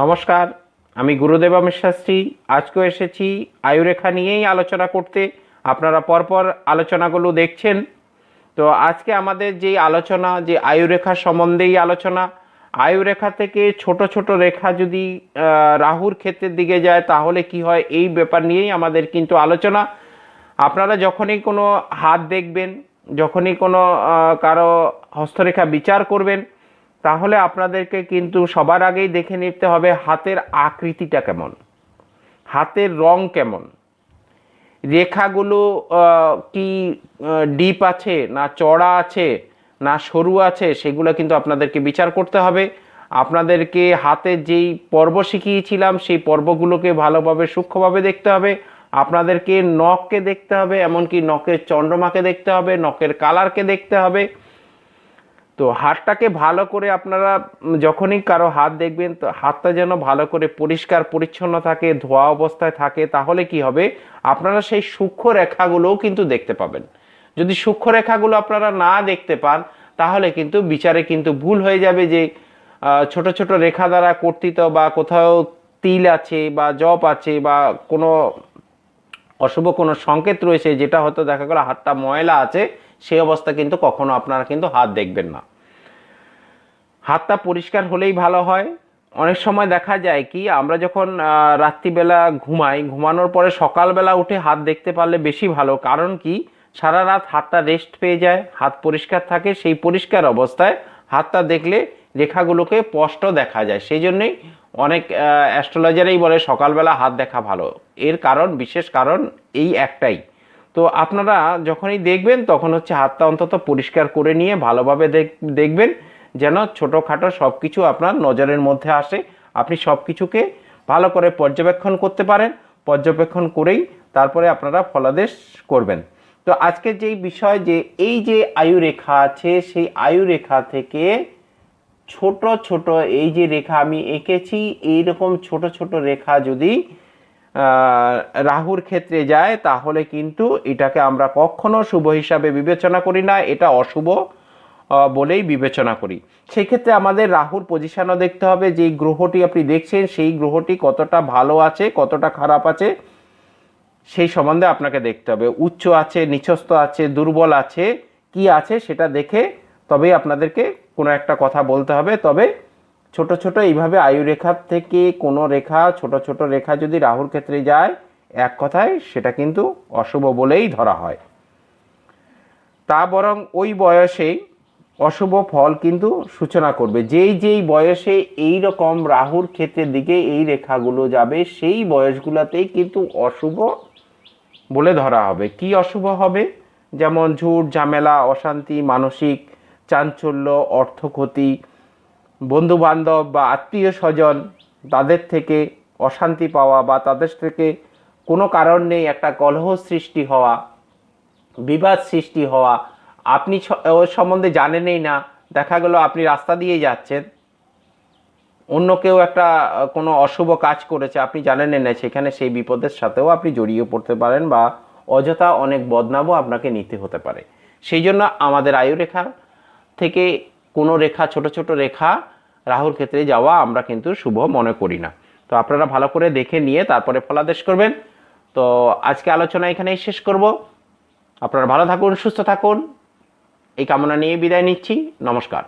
নমস্কার, আমি গুরুদেব শাস্ত্রী আজকেও এসেছি আয়ুরেখা নিয়েই আলোচনা করতে। আপনারা পরপর আলোচনাগুলো দেখছেন। তো আজকে আমাদের যে আলোচনা, যে আয়ুরেখা সম্বন্ধেই আলোচনা, আয়ুরেখা থেকে ছোট ছোট রেখা যদি রাহুর ক্ষেত্রের দিকে যায়, তাহলে কি হয়? এই ব্যাপার নিয়েই আমাদের কিন্তু আলোচনা। আপনারা যখনই কোনো হাত দেখবেন, যখনই কোনো কারও হস্তরেখা বিচার করবেন তাহলে আপনাদেরকে কিন্তু সবার আগেই দেখে নিতে হবে হাতের আকৃতিটা কেমন, হাতের রং কেমন, রেখাগুলো কি ডিপ আছে না চড়া আছে না সরু আছে সেগুলো কিন্তু আপনাদেরকে বিচার করতে হবে। আপনাদেরকে হাতে যেই পর্ব শিখিয়েছিলাম সেই পর্বগুলোকে ভালোভাবে, সূক্ষ্মভাবে দেখতে হবে। আপনাদেরকে নখকে দেখতে হবে, এমনকি নখের চন্দ্রমাকে দেখতে হবে, নখের কালারকে দেখতে হবে। তো হাতটাকে ভালো করে আপনারা যখনই কারও হাত দেখবেন, তো হাতটা যেন ভালো করে পরিষ্কার, পরিচ্ছন্ন থাকে, ধোয়া অবস্থায় থাকে, তাহলে কি হবে? আপনারা সেই সূক্ষ্ম রেখাগুলোও কিন্তু দেখতে পাবেন। যদি সূক্ষ্ম রেখাগুলো আপনারা না দেখতে পান, তাহলে কিন্তু বিচারে কিন্তু ভুল হয়ে যাবে যে ছোট ছোট রেখা দ্বারা কর্তৃত বা কোথাও তিল আছে বা জপ আছে বা কোনো অশুভ কোনো সংকেত রয়েছে, যেটা হয়তো দেখা গেলো হাতটা ময়লা আছে, সেই অবস্থা কিন্তু কখনো আপনারা কিন্তু হাত দেখবেন না। হাতটা পরিষ্কার হলেই ভালো হয়। অনেক সময় দেখা যায় কি, আমরা যখন রাত্রিবেলা ঘুমাই, ঘুমানোর পরে সকালবেলা উঠে হাত দেখতে পারলে বেশি ভালো। কারণ কি, সারা রাত হাতটা রেস্ট পেয়ে যায়, হাত পরিষ্কার থাকে, সেই পরিষ্কার অবস্থায় হাতটা দেখলে রেখাগুলোকে স্পষ্ট দেখা যায়। সেই জন্যই অনেক অ্যাস্ট্রোলজারেই বলে সকালবেলা হাত দেখা ভালো। এর কারণ, বিশেষ কারণ এই একটাই। তো আপনারা যখনই দেখবেন, তখন হচ্ছে হাতটা অন্তত পরিষ্কার করে নিয়ে ভালোভাবে দেখ- দেখবেন যেন ছোটোখাটো সব কিছু আপনার নজরের মধ্যে আসে। আপনি সব কিছুকে ভালো করে পর্যবেক্ষণ করতে পারেন, পর্যবেক্ষণ করেই তারপরে আপনারা ফলাদেশ করবেন। তো আজকে যেই বিষয় যে, এই যে আয়ুরেখা আছে, সেই আয়ুরেখা থেকে ছোট ছোট এই যে রেখা আমি এঁকেছি এই রকম ছোট ছোট রেখা যদি রাহুর ক্ষেত্রে যায়, তাহলে কিন্তু এটাকে আমরা কখনো শুভ হিসাবে বিবেচনা করি না, এটা অশুভ বলেই বিবেচনা করি। সেই ক্ষেত্রে আমাদের রাহুর পজিশনও দেখতে হবে, যে গ্রহটি আপনি দেখছেন, সেই গ্রহটি কতটা ভালো আছে, কতটা খারাপ আছে, সেই সম্বন্ধে আপনাকে দেখতে হবে। উচ্চ আছে, নিচস্থ আছে, দুর্বল আছে, কি আছে সেটা দেখে তবেই আপনাদেরকে কোনো একটা কথা বলতে হবে, তবে ছোট ছোট এইভাবে আয়ু রেখার থেকে কোনো রেখা, ছোট ছোট রেখা যদি রাহুর ক্ষেত্রে যায়, এক কথায় সেটা কিন্তু অশুভ বলেই ধরা হয়। তা বরং ওই বয়সে অশুভ ফল কিন্তু সূচনা করবে। যেই যেই বয়সে এই রকম রাহুর ক্ষেত্রের দিকে এই রেখাগুলো যাবে, সেই বয়সগুলোতেই কিন্তু অশুভ বলে ধরা হবে। কি অশুভ হবে? যেমন ঝুট, ঝামেলা, অশান্তি, মানসিক চাঞ্চল্য, অর্থক্ষতি বন্ধু বান্ধব বা আত্মীয় স্বজন তাদের থেকে অশান্তি পাওয়া বা তাদের থেকে কোনো কারণ নেই একটা কলহ সৃষ্টি হওয়া, বিবাদ সৃষ্টি হওয়া, আপনি ওর সম্বন্ধে জানেনই না, দেখা গেল আপনি রাস্তা দিয়ে যাচ্ছেন, অন্য কেউ একটা কোনো অশুভ কাজ করেছে, আপনি জানেন না, সেখানে সেই বিপদের সাথেও আপনি জড়িয়ে পড়তে পারেন বা অযথা অনেক বদনামও আপনাকে নিতে হতে পারে। সেই জন্য আমাদের আয়ুরেখা থেকে কোনো রেখা, ছোট ছোট রেখা রাহুর ক্ষেত্রে যাওয়া আমরা কিন্তু শুভ মনে করি না। তো আপনারা ভালো করে দেখে নিয়ে তারপরে ফলাদেশ করবেন। তো আজকে আলোচনা এখানেই শেষ করব। আপনারা ভালো থাকুন, সুস্থ থাকুন। এই কামনা নিয়ে বিদায় নিচ্ছি। নমস্কার।